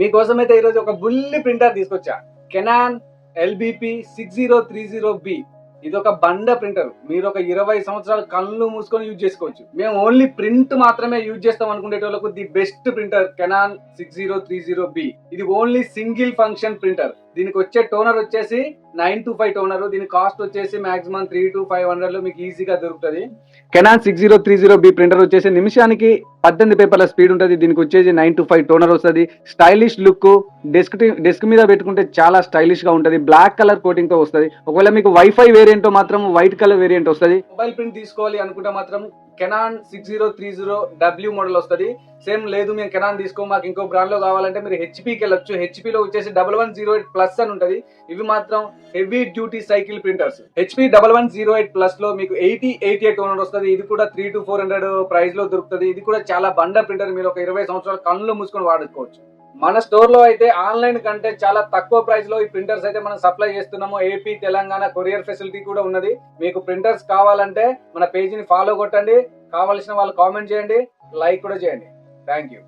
మీకోసం అయితే ఈరోజు ఒక బుల్లి ప్రింటర్ తీసుకొచ్చా. Canon LBP six zero three zero B ఇది ఒక బండ ప్రింటర్. మీరు ఒక ఇరవై సంవత్సరాలు కళ్ళు మూసుకొని యూజ్ చేసుకోవచ్చు. మేము ఓన్లీ ప్రింట్ మాత్రమే యూజ్ చేస్తాం అనుకునేటోళ్ళకు the best printer Canon six zero three zero B ఇది ఓన్లీ సింగిల్ ఫంక్షన్ ప్రింటర్. దీనికి వచ్చే టోనర్ వచ్చేసి నైన్ టు ఫైవ్ టోనర్. దీని కాస్ట్ వచ్చేసి మాక్సిమం త్రీ టు ఫైవ్ హండ్రెడ్లో మీకు ఈజీగా దొరుకుతుంది. Canon six zero three zero B printer వచ్చేసి నిమిషానికి పద్దెనిమిది పేపర్ల స్పీడ్ ఉంటుంది. దీనికి వచ్చేసి నైన్ టు ఫైవ్ టోనర్ వస్తుంది. స్టైలిష్ లుక్ డెస్క్ డెస్క్ మీద పెట్టుకుంటే చాలా స్టైలిష్గా ఉంటుంది. బ్లాక్ కలర్ కోటింగ్తో వస్తుంది. ఒకవేళ మీకు వైఫై వేరియంట్ మాత్రం వైట్ కలర్ వేరియంట్ వస్తుంది. మొబైల్ ప్రింట్ తీసుకోవాలి అనుకుంటే మాత్రం Canon six zero three zero W model వస్తుంది. సేమ్ లేదు మేము కెనాన్ తీసుకో మాకు ఇంకో బ్రాండ్లో కావాలంటే మీరు హెచ్పీకి వెళ్ళొచ్చు. హెచ్పీలో వచ్చేసి double one zero eight plus అని ఉంటుంది. ఇవి మాత్రం heavy duty cycle printers. HP double one zero eight ప్లస్లో మీకు ఎయిటీ ఎయిటీ ఎయిట్ ఓనర్ వస్తుంది. ఇది కూడా త్రీ టు ఫోర్ హండ్రెడ్ ప్రైస్లో దొరుకుతుంది. ఇది కూడా చాలా బండ ప్రింటర్. మీరు ఒక ఇరవై సంవత్సరాలు కళ్ళు మూసుకొని వాడుకోవచ్చు. మన స్టోర్లో అయితే ఆన్లైన్ కంటే చాలా తక్కువ ప్రైస్లో ఈ ప్రింటర్స్ అయితే మనం సప్లై చేస్తున్నాము. ఏపీ తెలంగాణ కొరియర్ ఫెసిలిటీ కూడా ఉన్నది. మీకు ప్రింటర్స్ కావాలంటే మన పేజీని ఫాలో కొట్టండి. కావలసిన వాళ్ళు కామెంట్ చేయండి లైక్ కూడా చేయండి. Thank you